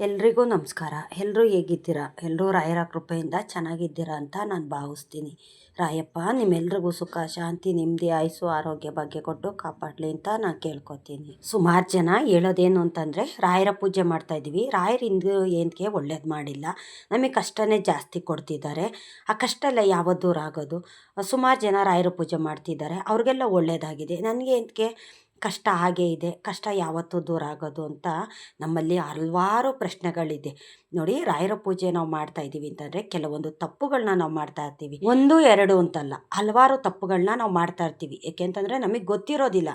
ಎಲ್ರಿಗೂ ನಮಸ್ಕಾರ. ಎಲ್ಲರೂ ಹೇಗಿದ್ದೀರಾ? ಎಲ್ಲರೂ ರಾಯರ ಕೃಪೆಯಿಂದ ಚೆನ್ನಾಗಿದ್ದೀರಾ ಅಂತ ನಾನು ಭಾವಿಸ್ತೀನಿ. ರಾಯಪ್ಪ, ನಿಮ್ಮೆಲ್ರಿಗೂ ಸುಖ, ಶಾಂತಿ, ನೆಮ್ಮದಿ, ಆಯುಸ್ಸು, ಆರೋಗ್ಯ ಬಗ್ಗೆ ಕೊಟ್ಟು ಕಾಪಾಡಲಿ ಅಂತ ನಾನು ಕೇಳ್ಕೊತೀನಿ. ಸುಮಾರು ಜನ ಹೇಳೋದೇನು ಅಂತಂದರೆ, ರಾಯರ ಪೂಜೆ ಮಾಡ್ತಾ ಇದ್ದೀವಿ. ರಾಯರಿಂದು ಏನಕ್ಕೆ ಒಳ್ಳೇದು ಮಾಡಿಲ್ಲ. ನಮಗೆ ಕಷ್ಟನೇ ಜಾಸ್ತಿ ಕೊಡ್ತಿದ್ದಾರೆ. ಆ ಕಷ್ಟ ಎಲ್ಲ ಯಾವ ದೂರ ಆಗೋದು? ಸುಮಾರು ಜನ ರಾಯರ ಪೂಜೆ ಮಾಡ್ತಿದ್ದಾರೆ. ಅವ್ರಿಗೆಲ್ಲ ಒಳ್ಳೇದಾಗಿದೆ. ನನಗೆ ಏನಕ್ಕೆ ಕಷ್ಟ ಹಾಗೇ ಇದೆ, ಕಷ್ಟ ಯಾವತ್ತೂ ದೂರ ಆಗೋದು ಅಂತ ನಮ್ಮಲ್ಲಿ ಹಲವಾರು ಪ್ರಶ್ನೆಗಳಿದೆ. ನೋಡಿ ರಾಯರ ಪೂಜೆ ನಾವು ಮಾಡ್ತಾ ಇದ್ದೀವಿ ಅಂತಂದರೆ ಕೆಲವೊಂದು ತಪ್ಪುಗಳನ್ನ ನಾವು ಮಾಡ್ತಾ ಇರ್ತೀವಿ. ಒಂದು, ಎರಡು ಅಂತಲ್ಲ, ಹಲವಾರು ತಪ್ಪುಗಳನ್ನ ನಾವು ಮಾಡ್ತಾ ಇರ್ತೀವಿ. ಏಕೆಂತಂದರೆ ನಮಗೆ ಗೊತ್ತಿರೋದಿಲ್ಲ.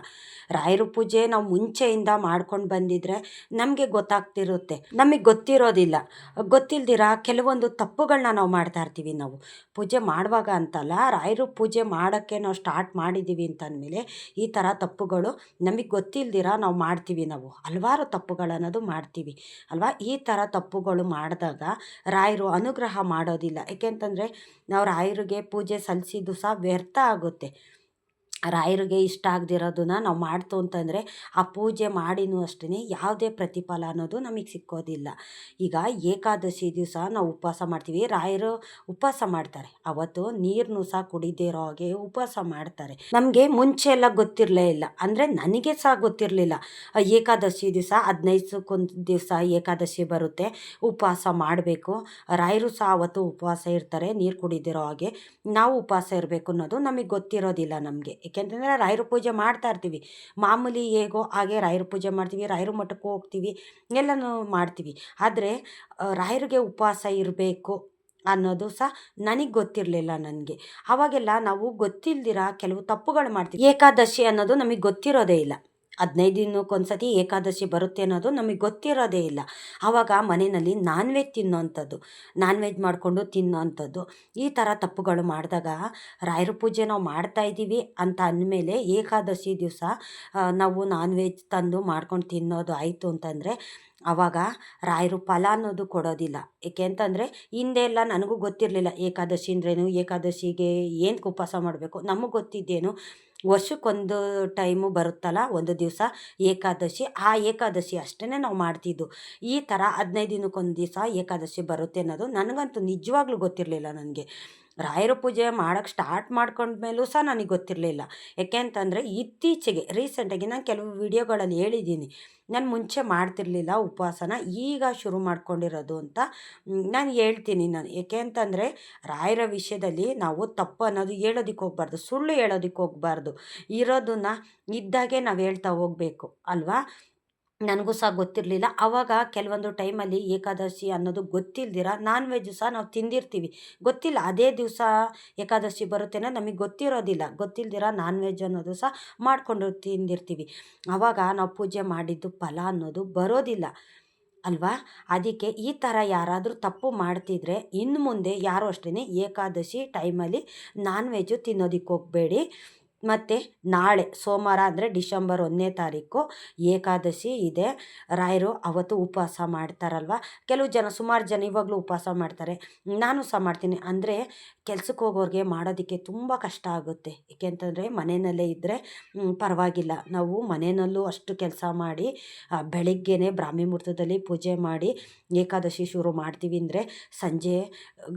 ರಾಯರ ಪೂಜೆ ನಾವು ಮುಂಚೆಯಿಂದ ಮಾಡ್ಕೊಂಡು ಬಂದಿದ್ರೆ ನಮಗೆ ಗೊತ್ತಾಗ್ತಿರುತ್ತೆ. ನಮಗೆ ಗೊತ್ತಿರೋದಿಲ್ಲ. ಗೊತ್ತಿಲ್ದಿರ ಕೆಲವೊಂದು ತಪ್ಪುಗಳನ್ನ ನಾವು ಮಾಡ್ತಾ ಇರ್ತೀವಿ ನಾವು. ಪೂಜೆ ಮಾಡುವಾಗ ಅಂತಲ್ಲ ರಾಯರು ಪೂಜೆ ಮಾಡೋಕ್ಕೆ ನಾವು ಸ್ಟಾರ್ಟ್ ಮಾಡಿದ್ದೀವಿ ಅಂತ ಅಂದಮೇಲೆ ಈ ಥರ ತಪ್ಪುಗಳು ನಮಗೆ ಗೊತ್ತಿಲ್ದಿರ ನಾವು ಮಾಡ್ತೀವಿ ನಾವು. ಹಲವಾರು ತಪ್ಪುಗಳನ್ನೋದು ಮಾಡ್ತೀವಿ. ಅಲ್ವಾ? ಈ ಥರ ತಪ್ಪುಗಳು ಮಾಡಿದಾಗ ರಾಯರು ಅನುಗ್ರಹ ಮಾಡೋದಿಲ್ಲ. ಏಕೆಂತಂದರೆ ನಾವು ರಾಯರಿಗೆ ಪೂಜೆ ಸಲ್ಲಿಸಿದ್ದು ಸಹ ವ್ಯರ್ಥ ಆಗುತ್ತೆ. ರಾಯರಿಗೆ ಇಷ್ಟ ಆಗದಿರೋದನ್ನ ನಾವು ಮಾಡ್ತು ಅಂತಂದರೆ ಆ ಪೂಜೆ ಮಾಡಿನೂ ಅಷ್ಟೇ ಯಾವುದೇ ಪ್ರತಿಫಲ ಅನ್ನೋದು ನಮಗೆ ಸಿಕ್ಕೋದಿಲ್ಲ. ಈಗ ಏಕಾದಶಿ ದಿವಸ ನಾವು ಉಪವಾಸ ಮಾಡ್ತೀವಿ. ರಾಯರು ಉಪವಾಸ ಮಾಡ್ತಾರೆ. ಅವತ್ತು ನೀರನ್ನು ಸಹ ಕುಡಿದೇ ಹಾಗೆ ಉಪವಾಸ ಮಾಡ್ತಾರೆ. ನಮಗೆ ಮುಂಚೆ ಎಲ್ಲ ಗೊತ್ತಿರಲೇ ಇಲ್ಲ. ಅಂದರೆ ನನಗೆ ಸಹ ಗೊತ್ತಿರಲಿಲ್ಲ. ಏಕಾದಶಿ ದಿವಸ ಹದಿನೈದಕ್ಕೊಂದು ದಿವಸ ಏಕಾದಶಿ ಬರುತ್ತೆ. ಉಪವಾಸ ಮಾಡಬೇಕು. ರಾಯರು ಸಹ ಅವತ್ತು ಉಪವಾಸ ಇರ್ತಾರೆ. ನೀರು ಕುಡಿದಿರೋ ಹಾಗೆ. ನಾವು ಉಪವಾಸ ಇರಬೇಕು ಅನ್ನೋದು ನಮಗೆ ಗೊತ್ತಿರೋದಿಲ್ಲ ನಮಗೆ. ಏಕೆಂತಂದರೆ ರಾಯರ ಪೂಜೆ ಮಾಡ್ತಾ ಇರ್ತೀವಿ. ಮಾಮೂಲಿ ಹೇಗೋ ಹಾಗೆ ರಾಯರ ಪೂಜೆ ಮಾಡ್ತೀವಿ, ರಾಯರ ಮಠಕ್ಕೆ ಹೋಗ್ತೀವಿ, ಎಲ್ಲನೂ ಮಾಡ್ತೀವಿ. ಆದರೆ ರಾಯರಿಗೆ ಉಪವಾಸ ಇರಬೇಕು ಅನ್ನೋದು ಸಹ ನನಗೆ ಗೊತ್ತಿರಲಿಲ್ಲ ನನಗೆ. ಅವಾಗೆಲ್ಲ ನಾವು ಗೊತ್ತಿಲ್ದಿರ ಕೆಲವು ತಪ್ಪುಗಳು ಮಾಡ್ತೀವಿ. ಏಕಾದಶಿ ಅನ್ನೋದು ನಮಗೆ ಗೊತ್ತಿರೋದೇ ಇಲ್ಲ. ಹದಿನೈದು ದಿನಕ್ಕೊಂದ್ಸತಿ ಏಕಾದಶಿ ಬರುತ್ತೆ ಅನ್ನೋದು ನಮಗೆ ಗೊತ್ತಿರೋದೇ ಇಲ್ಲ. ಆವಾಗ ಮನೆಯಲ್ಲಿ ನಾನ್ ವೆಜ್ ತಿನ್ನೋವಂಥದ್ದು ನಾನ್ ವೆಜ್ ಮಾಡಿಕೊಂಡು ತಿನ್ನೋವಂಥದ್ದು ಈ ಥರ ತಪ್ಪುಗಳು ಮಾಡಿದಾಗ ರಾಯರ ಪೂಜೆ ನಾವು ಮಾಡ್ತಾ ಇದ್ದೀವಿ ಅಂತ ಅಂದಮೇಲೆ ಏಕಾದಶಿ ದಿವಸ ನಾವು ನಾನ್ ವೆಜ್ ತಂದು ಮಾಡ್ಕೊಂಡು ತಿನ್ನೋದು ಆಯಿತು ಅಂತಂದರೆ ಆವಾಗ ರಾಯರು ಫಲ ಅನ್ನೋದು ಕೊಡೋದಿಲ್ಲ. ಏಕೆ ಅಂತಂದರೆ ಹಿಂದೆ ಎಲ್ಲ ನನಗೂ ಗೊತ್ತಿರಲಿಲ್ಲ ಏಕಾದಶಿ ಅಂದ್ರೇನು, ಏಕಾದಶಿಗೆ ಏನು ಉಪವಾಸ ಮಾಡಬೇಕು? ನಮಗೆ ಗೊತ್ತಿದ್ದೇನು? ವರ್ಷಕ್ಕೊಂದು ಟೈಮು ಬರುತ್ತಲ್ಲ, ಒಂದು ದಿವಸ ಏಕಾದಶಿ, ಆ ಏಕಾದಶಿ ಅಷ್ಟೇ ನಾವು ಮಾಡ್ತಿದ್ದು. ಈ ಥರ ಹದಿನೈದು ದಿನಕ್ಕೊಂದು ದಿವಸ ಏಕಾದಶಿ ಬರುತ್ತೆ ಅನ್ನೋದು ನನಗಂತೂ ನಿಜವಾಗ್ಲೂ ಗೊತ್ತಿರಲಿಲ್ಲ ನನಗೆ. ರಾಯರ ಪೂಜೆ ಮಾಡೋಕ್ಕೆ ಸ್ಟಾರ್ಟ್ ಮಾಡ್ಕೊಂಡ್ಮೇಲೂ ಸಹ ನನಗೆ ಗೊತ್ತಿರಲಿಲ್ಲ. ಯಾಕೆ ಅಂತಂದರೆ ಇತ್ತೀಚೆಗೆ ರೀಸೆಂಟಾಗಿ ನಾನು ಕೆಲವು ವಿಡಿಯೋಗಳಲ್ಲಿ ಹೇಳಿದ್ದೀನಿ. ನಾನು ಮುಂಚೆ ಮಾಡ್ತಿರ್ಲಿಲ್ಲ ಉಪವಾಸನ, ಈಗ ಶುರು ಮಾಡ್ಕೊಂಡಿರೋದು ಅಂತ ನಾನು ಹೇಳ್ತೀನಿ ನಾನು. ಏಕೆ ಅಂತಂದರೆ ರಾಯರ ವಿಷಯದಲ್ಲಿ ನಾವು ತಪ್ಪು ಅನ್ನೋದು ಹೇಳೋದಕ್ಕೆ ಹೋಗ್ಬಾರ್ದು, ಸುಳ್ಳು ಹೇಳೋದಕ್ಕೆ ಹೋಗ್ಬಾರ್ದು. ಇರೋದನ್ನ ಇದ್ದಾಗೆ ನಾವು ಹೇಳ್ತಾ ಹೋಗಬೇಕು, ಅಲ್ವಾ? ನನಗೂ ಸಹ ಗೊತ್ತಿರಲಿಲ್ಲ. ಆವಾಗ ಕೆಲವೊಂದು ಟೈಮಲ್ಲಿ ಏಕಾದಶಿ ಅನ್ನೋದು ಗೊತ್ತಿಲ್ದಿರ ನಾನ್ ವೆಜ್ಜು ಸಹ ನಾವು ತಿಂದಿರ್ತೀವಿ. ಗೊತ್ತಿಲ್ಲ, ಅದೇ ದಿವಸ ಏಕಾದಶಿ ಬರುತ್ತೆ ಅನ್ನೋದು ನಮಗೆ ಗೊತ್ತಿರೋದಿಲ್ಲ. ಗೊತ್ತಿಲ್ದಿರ ನಾನ್ ವೆಜ್ ಅನ್ನೋದು ಸಹ ಮಾಡಿಕೊಂಡು ತಿಂದಿರ್ತೀವಿ. ಆವಾಗ ನಾವು ಪೂಜೆ ಮಾಡಿದ್ದು ಫಲ ಅನ್ನೋದು ಬರೋದಿಲ್ಲ. ಅಲ್ವಾ? ಅದಕ್ಕೆ ಈ ಥರ ಯಾರಾದರೂ ತಪ್ಪು ಮಾಡ್ತಿದ್ರೆ ಇನ್ನು ಮುಂದೆ ಯಾರು ಅಷ್ಟೇ ಏಕಾದಶಿ ಟೈಮಲ್ಲಿ ನಾನ್ ವೆಜ್ಜು ತಿನ್ನೋದಕ್ಕೆ ಹೋಗಬೇಡಿ. ಮತ್ತು ನಾಳೆ ಸೋಮವಾರ ಅಂದರೆ ಡಿಸೆಂಬರ್ ಒಂದನೇ ತಾರೀಕು ಏಕಾದಶಿ ಇದೆ. ರಾಯರು ಅವತ್ತು ಉಪವಾಸ ಮಾಡ್ತಾರಲ್ವ? ಕೆಲವು ಜನ ಸುಮಾರು ಜನ ಇವಾಗಲೂ ಉಪವಾಸ ಮಾಡ್ತಾರೆ. ನಾನು ಸಹ ಮಾಡ್ತೀನಿ. ಅಂದರೆ ಕೆಲ್ಸಕ್ಕೆ ಹೋಗೋರಿಗೆ ಮಾಡೋದಕ್ಕೆ ತುಂಬ ಕಷ್ಟ ಆಗುತ್ತೆ. ಏಕೆಂತಂದರೆ ಮನೆಯಲ್ಲೇ ಇದ್ದರೆ ಪರವಾಗಿಲ್ಲ. ನಾವು ಮನೆಯಲ್ಲೂ ಅಷ್ಟು ಕೆಲಸ ಮಾಡಿ ಬೆಳಿಗ್ಗೆನೇ ಬ್ರಾಹ್ಮಿ ಮುಹೂರ್ತದಲ್ಲಿ ಪೂಜೆ ಮಾಡಿ ಏಕಾದಶಿ ಶುರು ಮಾಡ್ತೀವಿ ಅಂದರೆ ಸಂಜೆ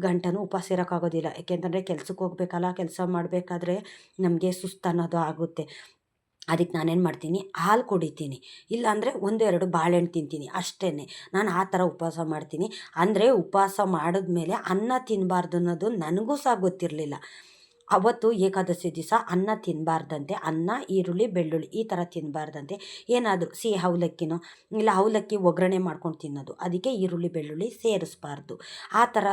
ಗಂಟನೂ ಉಪವಾಸ ಇರೋಕ್ಕಾಗೋದಿಲ್ಲ. ಏಕೆಂತಂದರೆ ಕೆಲ್ಸಕ್ಕೆ ಹೋಗ್ಬೇಕಲ್ಲ, ಕೆಲಸ ಮಾಡಬೇಕಾದ್ರೆ ನಮಗೆ ಸುಸ್ತು ಅನ್ನೋದು ಆಗುತ್ತೆ. ಅದಕ್ಕೆ ನಾನೇನು ಮಾಡ್ತೀನಿ? ಹಾಲು ಕುಡಿತೀನಿ. ಇಲ್ಲಾಂದರೆ ಒಂದೆರಡು ಬಾಳೆಹಣ್ಣು ತಿಂತೀನಿ ಅಷ್ಟೇ ನಾನು ಆ ಥರ ಉಪವಾಸ ಮಾಡ್ತೀನಿ. ಅಂದರೆ ಉಪವಾಸ ಮಾಡಿದ್ಮೇಲೆ ಅನ್ನ ತಿನ್ನಬಾರ್ದು ಅನ್ನೋದು ನನಗೂ ಸಹ ಗೊತ್ತಿರಲಿಲ್ಲ. ಅವತ್ತು ಏಕಾದಶಿ ದಿವಸ ಅನ್ನ ತಿನ್ನಬಾರ್ದಂತೆ ಅನ್ನ, ಈರುಳ್ಳಿ, ಬೆಳ್ಳುಳ್ಳಿ ಈ ಥರ ತಿನ್ನಬಾರ್ದಂತೆ ಏನಾದರೂ ಸಿಹಿ ಅವಲಕ್ಕಿನೋ ಇಲ್ಲ ಅವಲಕ್ಕಿ ಒಗ್ಗರಣೆ ಮಾಡ್ಕೊಂಡು ತಿನ್ನೋದು, ಅದಕ್ಕೆ ಈರುಳ್ಳಿ, ಬೆಳ್ಳುಳ್ಳಿ ಸೇರಿಸ್ಬಾರ್ದು. ಆ ಥರ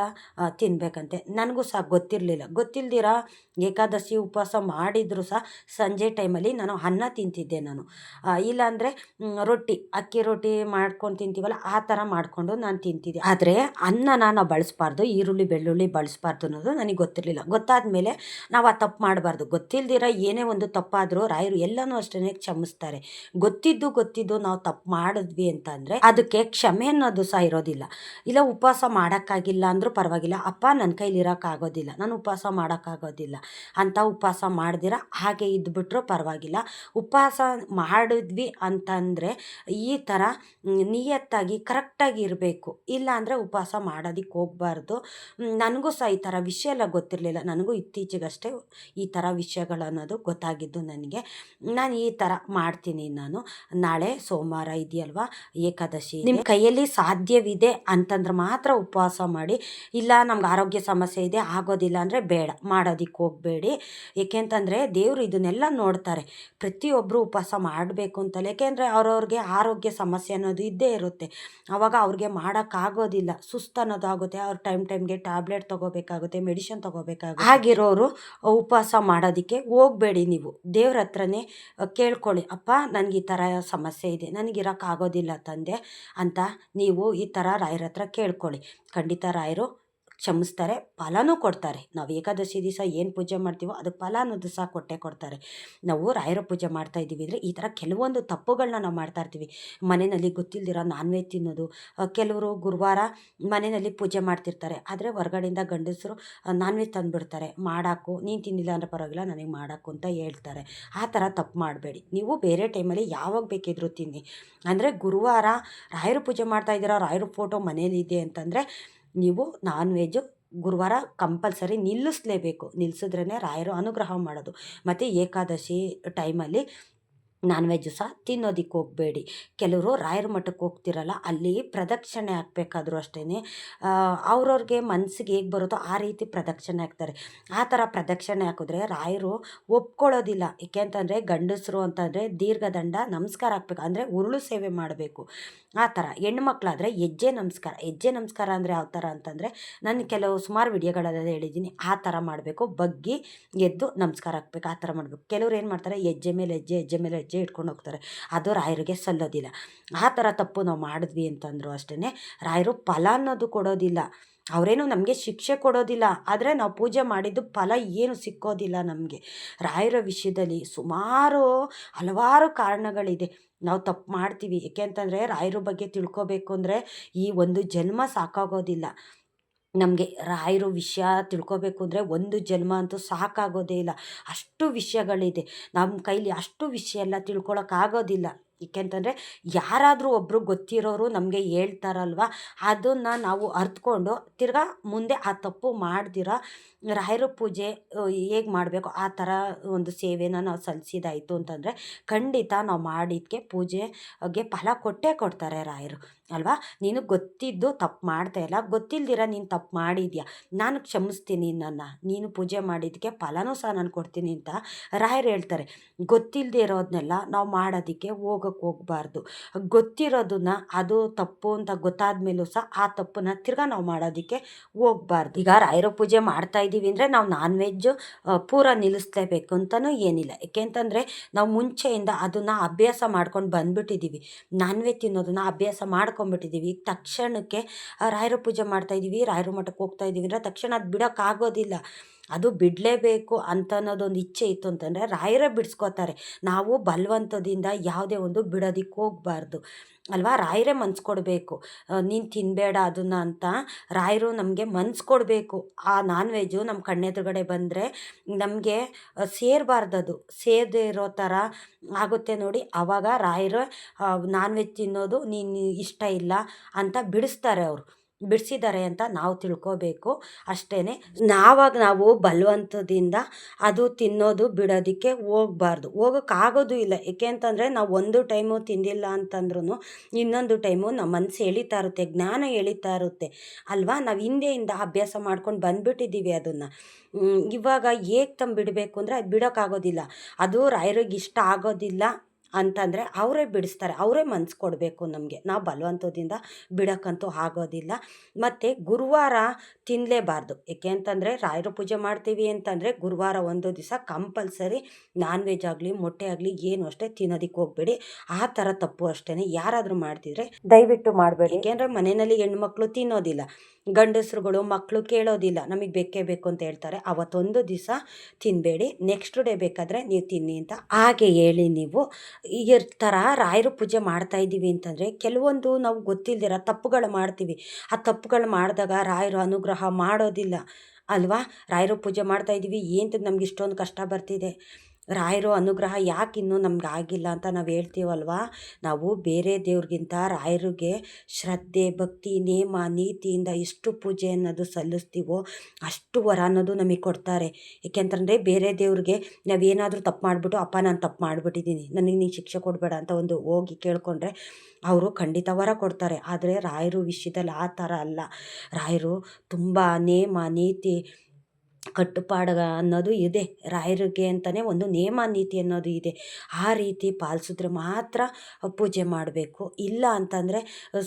ತಿನ್ನಬೇಕಂತೆ ನನಗೂ ಸಹ ಗೊತ್ತಿರಲಿಲ್ಲ. ಗೊತ್ತಿಲ್ದಿರ? ಏಕಾದಶಿ ಉಪವಾಸ ಮಾಡಿದರೂ ಸಹ ಸಂಜೆ ಟೈಮಲ್ಲಿ ನಾನು ಅನ್ನ ತಿಂತಿದ್ದೆ ನಾನು. ಇಲ್ಲಾಂದರೆ ರೊಟ್ಟಿ, ಅಕ್ಕಿ ರೊಟ್ಟಿ ಮಾಡ್ಕೊಂಡು ತಿಂತೀವಲ್ಲ, ಆ ಥರ ಮಾಡಿಕೊಂಡು ನಾನು ತಿಂತಿದ್ದೆ. ಆದರೆ ಅನ್ನ ನಾನು ಬಳಸ್ಬಾರ್ದು, ಈರುಳ್ಳಿ, ಬೆಳ್ಳುಳ್ಳಿ ಬಳಸ್ಬಾರ್ದು ಅನ್ನೋದು ನನಗೆ ಗೊತ್ತಿರಲಿಲ್ಲ. ಗೊತ್ತಾದ ಮೇಲೆ ನಾವು ಆ ತಪ್ಪು ಮಾಡಬಾರ್ದು. ಗೊತ್ತಿಲ್ದಿರ ಏನೇ ಒಂದು ತಪ್ಪಾದರೂ ರಾಯರು ಎಲ್ಲನೂ ಅಷ್ಟೇ ಕ್ಷಮಿಸ್ತಾರೆ. ಗೊತ್ತಿದ್ದು ಗೊತ್ತಿದ್ದು ನಾವು ತಪ್ಪು ಮಾಡಿದ್ವಿ ಅಂತ ಅಂದರೆ ಅದಕ್ಕೆ ಕ್ಷಮೆ ಅನ್ನೋದು ಸಹ ಇರೋದಿಲ್ಲ. ಇಲ್ಲ ಉಪವಾಸ ಮಾಡೋಕ್ಕಾಗಿಲ್ಲ ಅಂದರೂ ಪರವಾಗಿಲ್ಲ. ಅಪ್ಪ ನನ್ನ ಕೈಲಿ ಇರೋಕ್ಕಾಗೋದಿಲ್ಲ. ನಾನು ಉಪವಾಸ ಮಾಡೋಕ್ಕಾಗೋದಿಲ್ಲ. ಅಂತ ಉಪವಾಸ ಮಾಡ್ದಿರ ಹಾಗೆ ಇದ್ಬಿಟ್ರೂ ಪರವಾಗಿಲ್ಲ. ಉಪವಾಸ ಮಾಡಿದ್ವಿ ಅಂತಂದರೆ ಈ ಥರ ನಿಯತ್ತಾಗಿ, ಕರೆಕ್ಟಾಗಿ ಇರಬೇಕು. ಇಲ್ಲ ಅಂದರೆ ಉಪವಾಸ ಮಾಡೋದಕ್ಕೆ ಹೋಗಬಾರ್ದು. ನನಗೂ ಸಹ ಈ ಥರ ವಿಷಯ ಎಲ್ಲ ಗೊತ್ತಿರಲಿಲ್ಲ. ನನಗೂ ಇತ್ತೀಚೆಗಷ್ಟೇ ಈ ಥರ ವಿಷಯಗಳು ಅನ್ನೋದು ಗೊತ್ತಾಗಿದ್ದು ನನಗೆ. ನಾನು ಈ ಥರ ಮಾಡ್ತೀನಿ ನಾನು. ನಾಳೆ ಸೋಮವಾರ ಇದೆಯಲ್ವಾ? ಏಕಾದಶಿ ನಿಮ್ಮ ಕೈಯಲ್ಲಿ ಸಾಧ್ಯವಿದೆ ಅಂತಂದ್ರೆ ಮಾತ್ರ ಉಪವಾಸ ಮಾಡಿ. ಇಲ್ಲ, ನಮ್ಗೆ ಆರೋಗ್ಯ ಸಮಸ್ಯೆ ಇದೆ, ಆಗೋದಿಲ್ಲ ಅಂದರೆ ಬೇಡ ಮಾಡೋದಕ್ಕೆ ಹೋಗಬೇಡಿ. ಏಕೆಂತಂದರೆ ದೇವರು ಇದನ್ನೆಲ್ಲ ನೋಡ್ತಾರೆ. ಪ್ರತಿಯೊಬ್ಬರು ಉಪವಾಸ ಮಾಡಬೇಕು ಅಂತಲ್ಲ. ಏಕೆಂದರೆ ಅವ್ರವ್ರಿಗೆ ಆರೋಗ್ಯ ಸಮಸ್ಯೆ ಅನ್ನೋದು ಇದ್ದೇ ಇರುತ್ತೆ. ಆವಾಗ ಅವ್ರಿಗೆ ಮಾಡೋಕ್ಕಾಗೋದಿಲ್ಲ ಸುಸ್ತು ಅನ್ನೋದು ಆಗುತ್ತೆ ಅವ್ರ ಟೈಮ್ ಟೈಮ್ಗೆ ಟ್ಯಾಬ್ಲೆಟ್ ತೊಗೋಬೇಕಾಗುತ್ತೆ, ಮೆಡಿಷನ್ ತೊಗೋಬೇಕಾಗುತ್ತೆ. ಹಾಗಿರೋರು ಉಪವಾಸ ಮಾಡೋದಕ್ಕೆ ಹೋಗಬೇಡಿ ನೀವು. ದೇವ್ರ ಹತ್ರನೇ ಕೇಳ್ಕೊಳ್ಳಿ, ಅಪ್ಪ, ನನಗೆ ಈ ಥರ ಸಮಸ್ಯೆ ಇದೆ ನನಗಿರೋಕ್ಕಾಗೋದಿಲ್ಲ ತಂದೆ ಅಂತ ನೀವು ಈ ಥರ ರಾಯರ ಹತ್ರ ಕೇಳ್ಕೊಳ್ಳಿ. ಖಂಡಿತ ರಾಯರು ಕ್ಷಮಿಸ್ತಾರೆ, ಫಲನೂ ಕೊಡ್ತಾರೆ. ನಾವು ಏಕಾದಶಿ ದಿವಸ ಏನು ಪೂಜೆ ಮಾಡ್ತೀವೋ ಅದಕ್ಕೆ ಫಲ ಅನ್ನೋದು ಸಹ ಕೊಟ್ಟೆ ಕೊಡ್ತಾರೆ. ನಾವು ರಾಯರ ಪೂಜೆ ಮಾಡ್ತಾ ಇದ್ದೀವಿ ಅಂದರೆ ಈ ಥರ ಕೆಲವೊಂದು ತಪ್ಪುಗಳನ್ನ ನಾವು ಮಾಡ್ತಾ ಇರ್ತೀವಿ. ಮನೆಯಲ್ಲಿ ಗೊತ್ತಿಲ್ದಿರೋ ನಾನ್ ವೆಜ್ ತಿನ್ನೋದು ಕೆಲವರು ಗುರುವಾರ ಮನೆಯಲ್ಲಿ ಪೂಜೆ ಮಾಡ್ತಿರ್ತಾರೆ. ಆದರೆ ಹೊರಗಡೆಯಿಂದ ಗಂಡಸರು ನಾನ್ ವೆಜ್ ತಂದುಬಿಡ್ತಾರೆ. ಮಾಡಾಕು, ನೀನು ತಿಂದಿಲ್ಲ ಅಂದರೆ ಪರವಾಗಿಲ್ಲ, ನನಗೆ ಮಾಡಾಕು ಅಂತ ಹೇಳ್ತಾರೆ. ಆ ಥರ ತಪ್ಪು ಮಾಡಬೇಡಿ. ನೀವು ಬೇರೆ ಟೈಮಲ್ಲಿ ಯಾವಾಗ ಬೇಕಿದ್ರೂ ತಿನ್ನಿ. ಅಂದರೆ ಗುರುವಾರ ರಾಯರು ಪೂಜೆ ಮಾಡ್ತಾ ಇದ್ದೀರಾ, ರಾಯರು ಫೋಟೋ ಮನೇಲಿದೆ ಅಂತಂದರೆ ನೀವು ನಾನ್ ವೆಜ್ ಗುರುವಾರ ಕಂಪಲ್ಸರಿ ನಿಲ್ಲಿಸ್ಲೇಬೇಕು. ನಿಲ್ಲಿಸಿದ್ರೇ ರಾಯರು ಅನುಗ್ರಹ ಮಾಡೋದು. ಮತ್ತು ಏಕಾದಶಿ ಟೈಮಲ್ಲಿ ನಾನ್ ವೆಜ್ಜು ಸಹ ತಿನ್ನೋದಕ್ಕೆ ಹೋಗಬೇಡಿ. ಕೆಲವರು ರಾಯರ ಮಠಕ್ಕೆ ಹೋಗ್ತಿರಲ್ಲ, ಅಲ್ಲಿ ಪ್ರದಕ್ಷಿಣೆ ಹಾಕ್ಬೇಕಾದ್ರೂ ಅಷ್ಟೇ ಅವ್ರವ್ರಿಗೆ ಮನಸ್ಸಿಗೆ ಹೇಗೆ ಬರುತ್ತೋ ಆ ರೀತಿ ಪ್ರದಕ್ಷಿಣೆ ಹಾಕ್ತಾರೆ. ಆ ಥರ ಪ್ರದಕ್ಷಿಣೆ ಹಾಕಿದ್ರೆ ರಾಯರು ಒಪ್ಕೊಳ್ಳೋದಿಲ್ಲ. ಏಕೆ ಅಂತಂದರೆ ಗಂಡಸರು ಅಂತಂದರೆ ದೀರ್ಘದಂಡ ನಮಸ್ಕಾರ ಹಾಕ್ಬೇಕು. ಅಂದರೆ ಉರುಳು ಸೇವೆ ಮಾಡಬೇಕು. ಆ ಥರ. ಹೆಣ್ಮಕ್ಳಾದರೆ ಹೆಜ್ಜೆ ನಮಸ್ಕಾರ. ಹೆಜ್ಜೆ ನಮಸ್ಕಾರ ಅಂದರೆ ಯಾವ ಥರ ಅಂತಂದರೆ ನಾನು ಕೆಲವು ಸುಮಾರು ವಿಡಿಯೋಗಳೆಲ್ಲ ಹೇಳಿದ್ದೀನಿ. ಆ ಥರ ಮಾಡಬೇಕು. ಬಗ್ಗಿ ಎದ್ದು ನಮಸ್ಕಾರ ಹಾಕ್ಬೇಕು. ಆ ಥರ ಮಾಡಬೇಕು. ಕೆಲವ್ರು ಏನು ಮಾಡ್ತಾರೆ? ಹೆಜ್ಜೆ ಮೇಲೆ ಹೆಜ್ಜೆ ಹೆಜ್ಜೆ ಮೇಲೆ ಹೆಜ್ಜೆ. ಇಟ್ಕೊಂಡು ಹೋಗ್ತಾರೆ. ಅದು ರಾಯರಿಗೆ ಸಲ್ಲೋದಿಲ್ಲ. ಆ ಥರ ತಪ್ಪು ನಾವು ಮಾಡಿದ್ವಿ ಅಂತಂದ್ರು ಅಷ್ಟೇ ರಾಯರು ಫಲ ಅನ್ನೋದು ಕೊಡೋದಿಲ್ಲ. ಅವರೇನು ನಮಗೆ ಶಿಕ್ಷೆ ಕೊಡೋದಿಲ್ಲ. ಆದರೆ ನಾವು ಪೂಜೆ ಮಾಡಿದ್ದು ಫಲ ಏನು ಸಿಕ್ಕೋದಿಲ್ಲ ನಮಗೆ. ರಾಯರ ವಿಷಯದಲ್ಲಿ ಸುಮಾರು ಹಲವಾರು ಕಾರಣಗಳಿದೆ. ನಾವು ತಪ್ಪು ಮಾಡ್ತೀವಿ. ಏಕೆ ಅಂತಂದರೆ ರಾಯರ ಬಗ್ಗೆ ತಿಳ್ಕೊಬೇಕು ಅಂದರೆ ಈ ಒಂದು ಜನ್ಮ ಸಾಕಾಗೋದಿಲ್ಲ. ನಮಗೆ ರಾಯರು ವಿಷಯ ತಿಳ್ಕೊಬೇಕು ಅಂದರೆ ಒಂದು ಜನ್ಮ ಅಂತೂ ಸಾಕಾಗೋದೇ ಇಲ್ಲ. ಅಷ್ಟು ವಿಷಯಗಳಿದೆ. ನಮ್ಮ ಕೈಲಿ ಅಷ್ಟು ವಿಷಯ ಎಲ್ಲ ತಿಳ್ಕೊಳಕ್ಕಾಗೋದಿಲ್ಲ ಏಕೆಂತಂದರೆ ಯಾರಾದರೂ ಒಬ್ಬರು ಗೊತ್ತಿರೋರು ನಮಗೆ ಹೇಳ್ತಾರಲ್ವ? ಅದನ್ನು ನಾವು ಅರ್ತ್ಕೊಂಡು ತಿರ್ಗಾ ಮುಂದೆ ಆ ತಪ್ಪು ಮಾಡ್ದಿರ? ರಾಯರ ಪೂಜೆ ಹೇಗೆ ಮಾಡಬೇಕು? ಆ ಥರ ಒಂದು ಸೇವೆನ ನಾವು ಸಲ್ಲಿಸಿದಾಯಿತು ಅಂತಂದರೆ ಖಂಡಿತ ನಾವು ಮಾಡಿದ್ದಕ್ಕೆ ಪೂಜೆಗೆ ಫಲ ಕೊಟ್ಟೇ ಕೊಡ್ತಾರೆ ರಾಯರು ಅಲ್ವಾ? ನೀನು ಗೊತ್ತಿದ್ದು ತಪ್ಪು ಮಾಡ್ತಾ ಇಲ್ಲ. ಗೊತ್ತಿಲ್ದಿರ ನೀನು ತಪ್ಪು ಮಾಡಿದ್ಯಾ? ನಾನು ಕ್ಷಮಿಸ್ತೀನಿ ನನ್ನ. ನೀನು ಪೂಜೆ ಮಾಡಿದ್ದಕ್ಕೆ ಫಲನೂ ಸಹ ನಾನು ಕೊಡ್ತೀನಿ ಅಂತ ರಾಯರು ಹೇಳ್ತಾರೆ. ಗೊತ್ತಿಲ್ಲದೆ ಇರೋದನ್ನೆಲ್ಲ ನಾವು ಮಾಡೋದಕ್ಕೆ ಹೋಗಕ್ಕೆ ಹೋಗಬಾರ್ದು. ಗೊತ್ತಿರೋದನ್ನ ಅದು ತಪ್ಪು ಅಂತ ಗೊತ್ತಾದ ಮೇಲೂ ಸಹ ಆ ತಪ್ಪನ್ನ ತಿರ್ಗಾ ನಾವು ಮಾಡೋದಕ್ಕೆ ಹೋಗಬಾರ್ದು. ಈಗ ರಾಯರ ಪೂಜೆ ಮಾಡ್ತಾ ಇದ್ದೀವಿ ಅಂದರೆ ನಾವು ನಾನ್ ವೆಜ್ಜು ಪೂರ ನಿಲ್ಲಿಸ್ಲೇಬೇಕು ಅಂತಲೂ ಏನಿಲ್ಲ. ಯಾಕೆಂತಂದರೆ ನಾವು ಮುಂಚೆಯಿಂದ ಅದನ್ನು ಅಭ್ಯಾಸ ಮಾಡ್ಕೊಂಡು ಬಂದ್ಬಿಟ್ಟಿದ್ದೀವಿ. ನಾನ್ ವೆಜ್ ತಿನ್ನೋದನ್ನು ಅಭ್ಯಾಸ ಮಾಡ್ಕೊಂಬಿಟ್ಟಿದ್ದೀವಿ ತಕ್ಷಣಕ್ಕೆ ರಾಯರ ಪೂಜೆ ಮಾಡ್ತಾ ಇದ್ದೀವಿ ರಾಯರ ಮಠಕ್ಕೆ ಹೋಗ್ತಾ ಇದ್ದೀವಿ ಅಂದರೆ ತಕ್ಷಣ ಅದು ಬಿಡೋಕ್ಕಾಗೋದಿಲ್ಲ. ಅದು ಬಿಡಲೇಬೇಕು ಅಂತ ಅನ್ನೋದೊಂದು ಇಚ್ಛೆ ಇತ್ತು ಅಂತಂದರೆ ರಾಯರೇ ಬಿಡಿಸ್ಕೋತಾರೆ. ನಾವು ಬಲವಂತದಿಂದ ಯಾವುದೇ ಒಂದು ಬಿಡೋದಿಕ್ಕೆ ಹೋಗಬಾರ್ದು. ಅಲ್ವಾ? ರಾಯರೇ ಮನ್ಸು ಕೊಡಬೇಕು. ನೀನು ತಿನ್ನಬೇಡ ಅದನ್ನು ಅಂತ ರಾಯರು ನಮಗೆ ಮನ್ಸು ಕೊಡಬೇಕು. ಆ ನಾನ್ ವೆಜ್ಜು ನಮ್ಮ ಕಣ್ಣೆದುರುಗಡೆ ಬಂದರೆ ನಮಗೆ ಸೇರಬಾರ್ದದು. ಸೇರದೇ ಇರೋ ಥರ ಆಗುತ್ತೆ ನೋಡಿ. ಆವಾಗ ರಾಯರು ನಾನ್ ವೆಜ್ ತಿನ್ನೋದು ನೀನು ಇಷ್ಟ ಇಲ್ಲ ಅಂತ ಬಿಡಿಸ್ತಾರೆ ಅವರು. ಬಿಡಿಸಿದ್ದಾರೆ ಅಂತ ನಾವು ತಿಳ್ಕೋಬೇಕು. ಅಷ್ಟೇ ನಾವಾಗ ನಾವು ಬಲವಂತದಿಂದ ಅದು ತಿನ್ನೋದು ಬಿಡೋದಕ್ಕೆ ಹೋಗಬಾರ್ದು. ಹೋಗೋಕ್ಕಾಗೋದು ಇಲ್ಲ. ಏಕೆ ಅಂತಂದರೆ, ನಾವು ಒಂದು ಟೈಮು ತಿಂದಿಲ್ಲ ಅಂತಂದ್ರೂ ಇನ್ನೊಂದು ಟೈಮು ನಮ್ಮ ಮನಸ್ಸು ಎಳಿತಾ ಇರುತ್ತೆ, ಜ್ಞಾನ ಎಳಿತಾ ಇರುತ್ತೆ. ಅಲ್ವಾ? ನಾವು ಹಿಂದೆಯಿಂದ ಅಭ್ಯಾಸ ಮಾಡ್ಕೊಂಡು ಬಂದುಬಿಟ್ಟಿದ್ದೀವಿ ಅದನ್ನು. ಇವಾಗ ಹೇಗೆ ತಂಬಿಡಬೇಕು ಬಿಡಬೇಕು ಅಂದರೆ ಅದು ಬಿಡೋಕ್ಕಾಗೋದಿಲ್ಲ. ಅದು ರಾಯರಿಗೆ ಇಷ್ಟ ಆಗೋದಿಲ್ಲ. ಅಂತಂದರೆ ಅವರೇ ಬಿಡಿಸ್ತಾರೆ ಅವರೇ ಮನ್ಸು ಕೊಡಬೇಕು ನಮಗೆ. ನಾವು ಬಲವಂತದಿಂದ ಬಿಡೋಕ್ಕಂತೂ ಆಗೋದಿಲ್ಲ. ಮತ್ತು ಗುರುವಾರ ತಿನ್ನಲೇಬಾರ್ದು ಏಕೆ ಅಂತಂದರೆ ರಾಯರ ಪೂಜೆ ಮಾಡ್ತೀವಿ ಅಂತಂದರೆ ಗುರುವಾರ ಒಂದು ದಿವಸ ಕಂಪಲ್ಸರಿ ನಾನ್ ವೆಜ್ ಆಗಲಿ ಮೊಟ್ಟೆ ಆಗಲಿ ಏನು ಅಷ್ಟೇ ತಿನ್ನೋದಕ್ಕೆ ಹೋಗಬೇಡಿ. ಆ ಥರ ತಪ್ಪು ಅಷ್ಟೇ ಯಾರಾದರೂ ಮಾಡ್ತಿದ್ರೆ ದಯವಿಟ್ಟು ಮಾಡಬೇಡಿ. ಏಕೆಂದರೆ ಮನೆಯಲ್ಲಿ ಹೆಣ್ಮಕ್ಳು ತಿನ್ನೋದಿಲ್ಲ. ಗಂಡಸ್ರುಗಳು ಮಕ್ಕಳು ಕೇಳೋದಿಲ್ಲ, ನಮಗೆ ಬೇಕೇ ಬೇಕು ಅಂತ ಹೇಳ್ತಾರೆ. ಅವತ್ತೊಂದು ದಿವಸ ತಿನ್ನಬೇಡಿ ನೆಕ್ಸ್ಟ್ ಡೇ ಬೇಕಾದರೆ ನೀವು ತಿನ್ನಿ ಅಂತ ಹಾಗೆ ಹೇಳಿ ನೀವು. ಈ ಥರ ರಾಯರು ಪೂಜೆ ಮಾಡ್ತಾ ಇದ್ದೀವಿ ಅಂತಂದರೆ ಕೆಲವೊಂದು ನಾವು ಗೊತ್ತಿಲ್ದಿರ ತಪ್ಪುಗಳು ಮಾಡ್ತೀವಿ. ಆ ತಪ್ಪುಗಳು ಮಾಡಿದಾಗ ರಾಯರು ಅನುಗ್ರಹ ಮಾಡೋದಿಲ್ಲ. ಅಲ್ವಾ? ರಾಯರು ಪೂಜೆ ಮಾಡ್ತಾ ಇದ್ದೀವಿ ಏನು ನಮ್ಗೆ ಇಷ್ಟೊಂದು ಕಷ್ಟ ಬರ್ತಿದೆ. ರಾಯರು ಅನುಗ್ರಹ ಯಾಕೆ ಇನ್ನೂ ನಮ್ಗೆ ಆಗಿಲ್ಲ ಅಂತ ನಾವು ಹೇಳ್ತೀವಲ್ವಾ? ನಾವು ಬೇರೆ ದೇವ್ರಿಗಿಂತ ರಾಯರಿಗೆ ಶ್ರದ್ಧೆ, ಭಕ್ತಿ, ನೇಮ, ನೀತಿಯಿಂದ ಎಷ್ಟು ಪೂಜೆ ಅನ್ನೋದು ಸಲ್ಲಿಸ್ತೀವೋ ಅಷ್ಟು ವರ ಅನ್ನೋದು ನಮಗೆ ಕೊಡ್ತಾರೆ. ಏಕೆಂತಂದರೆ ಬೇರೆ ದೇವ್ರಿಗೆ ನಾವೇನಾದರೂ ತಪ್ಪು ಮಾಡಿಬಿಟ್ಟು, ಅಪ್ಪ, ನಾನು ತಪ್ಪು ಮಾಡಿಬಿಟ್ಟಿದ್ದೀನಿ, ನನಗೆ ನೀನು ಶಿಕ್ಷೆ ಕೊಡಬೇಡ ಅಂತ ಒಂದು ಹೋಗಿ ಕೇಳಿಕೊಂಡ್ರೆ ಅವರು ಖಂಡಿತ ವರ ಕೊಡ್ತಾರೆ. ಆದರೆ ರಾಯರು ವಿಷಯದಲ್ಲಿ ಆ ಥರ ಅಲ್ಲ. ರಾಯರು ತುಂಬ ನೇಮ, ನೀತಿ ಕಟ್ಟುಪಾಡು ಅನ್ನೋದು ಇದೆ. ರಾಯರಿಗೆ ಅಂತಲೇ ಒಂದು ನೇಮ ನೀತಿ ಅನ್ನೋದು ಇದೆ. ಆ ರೀತಿ ಪಾಲಿಸಿದ್ರೆ ಮಾತ್ರ ಪೂಜೆ ಮಾಡಬೇಕು. ಇಲ್ಲ ಅಂತಂದರೆ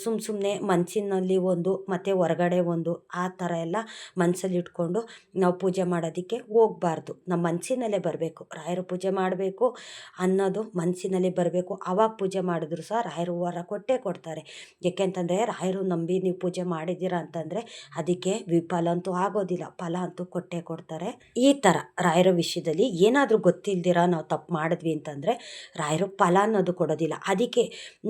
ಸುಮ್ಮ ಸುಮ್ಮನೆ ಮನಸ್ಸಿನಲ್ಲಿ ಒಂದು, ಮತ್ತು ಹೊರಗಡೆ ಒಂದು ಆ ಥರ ಎಲ್ಲ ಮನಸ್ಸಲ್ಲಿ ಇಟ್ಕೊಂಡು ನಾವು ಪೂಜೆ ಮಾಡೋದಕ್ಕೆ ಹೋಗಬಾರ್ದು. ನಮ್ಮ ಮನಸ್ಸಿನಲ್ಲೇ ಬರಬೇಕು. ರಾಯರು ಪೂಜೆ ಮಾಡಬೇಕು ಅನ್ನೋದು ಮನಸ್ಸಿನಲ್ಲಿ ಬರಬೇಕು. ಆವಾಗ ಪೂಜೆ ಮಾಡಿದ್ರು ಸಹ ರಾಯರು ವರ ಕೊಟ್ಟೇ ಕೊಡ್ತಾರೆ. ಯಾಕೆಂತಂದರೆ ರಾಯರು ನಂಬಿ ನೀವು ಪೂಜೆ ಮಾಡಿದ್ದೀರಾ ಅಂತಂದರೆ, ಅದಕ್ಕೆ ವಿಫಲ ಅಂತೂ ಆಗೋದಿಲ್ಲ. ಫಲ ಅಂತೂ ಕೊಟ್ಟೇ ಕೊಡ್ತಾರೆ. ಈ ಥರ ರಾಯರ ವಿಷಯದಲ್ಲಿ ಏನಾದರೂ ಗೊತ್ತಿಲ್ದಿರ ನಾವು ತಪ್ಪು ಮಾಡಿದ್ವಿ ಅಂತಂದರೆ ರಾಯರು ಫಲ ಅನ್ನೋದು ಕೊಡೋದಿಲ್ಲ. ಅದಕ್ಕೆ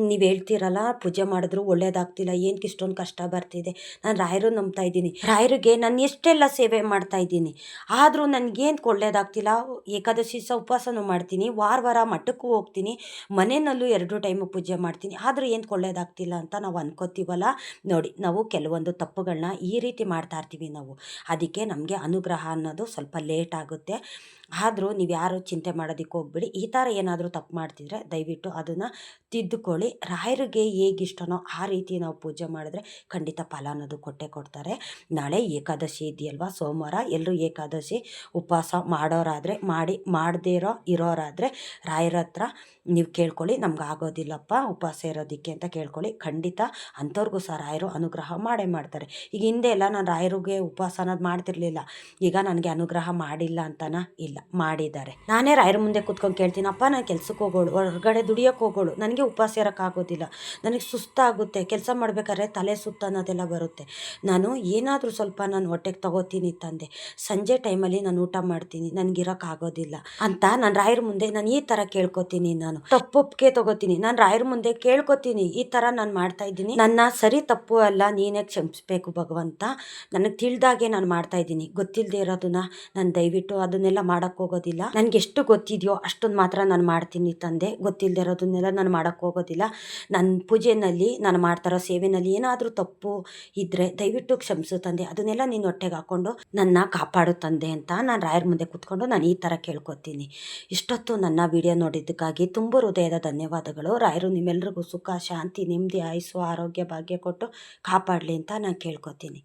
ನೀವು ಹೇಳ್ತೀರಲ್ಲ, ಪೂಜೆ ಮಾಡಿದ್ರು ಒಳ್ಳೇದಾಗ್ತಿಲ್ಲ ಏನಕ್ಕೆ ಇಷ್ಟೊಂದು ಕಷ್ಟ ಬರ್ತಿದೆ. ನಾನು ರಾಯರು ನಂಬ್ತಾ ಇದ್ದೀನಿ. ರಾಯರಿಗೆ ನಾನು ಎಷ್ಟೆಲ್ಲ ಸೇವೆ ಮಾಡ್ತಾ ಇದ್ದೀನಿ. ಆದರೂ ನನಗೇನು ಒಳ್ಳೇದಾಗ್ತಿಲ್ಲ, ಏಕಾದಶಿ ಸಹ ಉಪವಾಸನೂ ಮಾಡ್ತೀನಿ, ವಾರ ವಾರ ಮಠಕ್ಕೂ ಹೋಗ್ತೀನಿ, ಮನೆಯಲ್ಲೂ ಎರಡು ಟೈಮು ಪೂಜೆ ಮಾಡ್ತೀನಿ, ಆದರೂ ಏನು ಒಳ್ಳೇದಾಗ್ತಿಲ್ಲ ಅಂತ ನಾವು ಅನ್ಕೋತೀವಲ್ಲ. ನೋಡಿ, ನಾವು ಕೆಲವೊಂದು ತಪ್ಪುಗಳನ್ನ ಈ ರೀತಿ ಮಾಡ್ತಾ ಇರ್ತೀವಿ ನಾವು. ಅದಕ್ಕೆ ನಮಗೆ ಅನುಗ್ರಹ ಅನ್ನೋದು ಸ್ವಲ್ಪ ಲೇಟ್ ಆಗುತ್ತೆ. ಆದರೂ ನೀವು ಯಾರು ಚಿಂತೆ ಮಾಡೋದಕ್ಕೆ ಹೋಗ್ಬೇಡಿ. ಈ ಥರ ಏನಾದರೂ ತಪ್ಪು ಮಾಡ್ತಿದ್ರೆ ದಯವಿಟ್ಟು ಅದನ್ನು ತಿದ್ದುಕೊಳ್ಳಿ. ರಾಯರಿಗೆ ಹೇಗಿಷ್ಟನೋ ಆ ರೀತಿ ನಾವು ಪೂಜೆ ಮಾಡಿದ್ರೆ ಖಂಡಿತ ಫಲ ಅನ್ನೋದು ಕೊಟ್ಟೇ ಕೊಡ್ತಾರೆ. ನಾಳೆ ಏಕಾದಶಿ ಇದೆಯಲ್ವಾ? ಸೋಮವಾರ ಎಲ್ಲರೂ ಏಕಾದಶಿ ಉಪವಾಸ ಮಾಡೋರಾದರೆ, ಮಾಡಿ, ಮಾಡದೇ ಇರೋ, ಇರೋರಾದರೆ ರಾಯರ ಹತ್ರ ನೀವು ಕೇಳ್ಕೊಳ್ಳಿ. ನಮ್ಗೆ ಆಗೋದಿಲ್ಲಪ್ಪ, ಉಪವಾಸ ಇರೋದಕ್ಕೆ ಅಂತ ಕೇಳ್ಕೊಳ್ಳಿ. ಖಂಡಿತ ಅಂಥವ್ರಿಗೂ ಸಹ ರಾಯರು ಅನುಗ್ರಹ ಮಾಡೇ ಮಾಡ್ತಾರೆ. ಈಗ ಹಿಂದೆ ಎಲ್ಲ ನಾನು ರಾಯರಿಗೆ ಉಪವಾಸ ಅನ್ನೋದು ಮಾಡ್ತಿರ್ಲಿಲ್ಲ. ಈಗ ನನಗೆ ಅನುಗ್ರಹ ಮಾಡಿಲ್ಲ ಅಂತನ ಇಲ್ಲ. ಮಾಡಿದ್ದಾರೆ. ನಾನೇ ರಾಯರ ಮುಂದೆ ಕೂತ್ಕೊಂಡು ಕೇಳ್ತೀನಪ್ಪ, ನಾನು ಕೆಲ್ಸಕ್ಕೆ ಹೋಗೋಳು, ಹೊರಗಡೆ ದುಡಿಯೋಕೆ ಹೋಗೋಳು, ನನಗೆ ಉಪವಾಸ ಇರೋಕ್ಕಾಗೋದಿಲ್ಲ ನನಗೆ ಸುಸ್ತಾಗುತ್ತೆ, ಕೆಲಸ ಮಾಡಬೇಕಾದ್ರೆ ತಲೆ ಸುತ್ತ ಅನ್ನೋದೆಲ್ಲ ಬರುತ್ತೆ. ನಾನು ಏನಾದರೂ ಸ್ವಲ್ಪ ನಾನು ಹೊಟ್ಟೆಗೆ ತಗೋತೀನಿ ತಂದೆ, ಸಂಜೆ ಟೈಮಲ್ಲಿ ನಾನು ಊಟ ಮಾಡ್ತೀನಿ, ನನಗೆ ಇರೋಕ್ಕಾಗೋದಿಲ್ಲ ಅಂತ ನಾನು ರಾಯರ ಮುಂದೆ ನಾನು ಈ ಥರ ಕೇಳ್ಕೊತೀನಿ ನಾನು. ತಪ್ಪೊಪ್ಪಿಗೆ ತಗೋತೀನಿ, ನಾನು ರಾಯರ ಮುಂದೆ ಕೇಳ್ಕೊತೀನಿ, ಈ ಥರ ನಾನು ಮಾಡ್ತಾ ಇದ್ದೀನಿ. ನನ್ನ ಸರಿ ತಪ್ಪು ಅಲ್ಲ, ನೀನೇ ಕ್ಷಮಿಸ್ಬೇಕು ಭಗವಂತ, ನನಗೆ ತಿಳಿದಾಗೆ ನಾನು ಮಾಡ್ತಾ ಇದ್ದೀನಿ. ಗೊತ್ತಿಲ್ಲದೆ ಇರೋದನ್ನ ನಾನು ದಯವಿಟ್ಟು ಅದನ್ನೆಲ್ಲ ಮಾಡೋಕ್ಕೆ ಹೋಗೋದಿಲ್ಲ. ನನ್ಗೆ ಎಷ್ಟು ಗೊತ್ತಿದೆಯೋ ಅಷ್ಟೊಂದು ಮಾತ್ರ ನಾನು ಮಾಡ್ತೀನಿ ತಂದೆ. ಗೊತ್ತಿಲ್ಲದೆ ಇರೋದನ್ನೆಲ್ಲ ನಾನು ಮಾಡಕ್ ಹೋಗೋದಿಲ್ಲ. ನನ್ನ ಪೂಜೆಯಲ್ಲಿ ನಾನು ಮಾಡ್ತಾರೋ ಸೇವೆನಲ್ಲಿ ಏನಾದರೂ ತಪ್ಪು ಇದ್ದರೆ ದಯವಿಟ್ಟು ಕ್ಷಮಿಸು ತಂದೆ. ಅದನ್ನೆಲ್ಲ ನೀನು ಹೊಟ್ಟೆಗೆ ಹಾಕೊಂಡು ನನ್ನ ಕಾಪಾಡು ತಂದೆ ಅಂತ ನಾನು ರಾಯರ ಮುಂದೆ ಕೂತ್ಕೊಂಡು ನಾನು ಈ ಥರ ಕೇಳ್ಕೊತೀನಿ. ಇಷ್ಟೊತ್ತು ನನ್ನ ವಿಡಿಯೋ ನೋಡಿದ್ದಕ್ಕಾಗಿ ತುಂಬ ಹೃದಯದ ಧನ್ಯವಾದಗಳು. ರಾಯರು ನಿಮ್ಮೆಲ್ಲರಿಗೂ ಸುಖ, ಶಾಂತಿ, ನೆಮ್ಮದಿ ಆಯಿಸುವ ಆರೋಗ್ಯ, ಭಾಗ್ಯ ಕೊಟ್ಟು ಕಾಪಾಡಲಿ ಅಂತ ನಾನು ಕೇಳ್ಕೊತೀನಿ.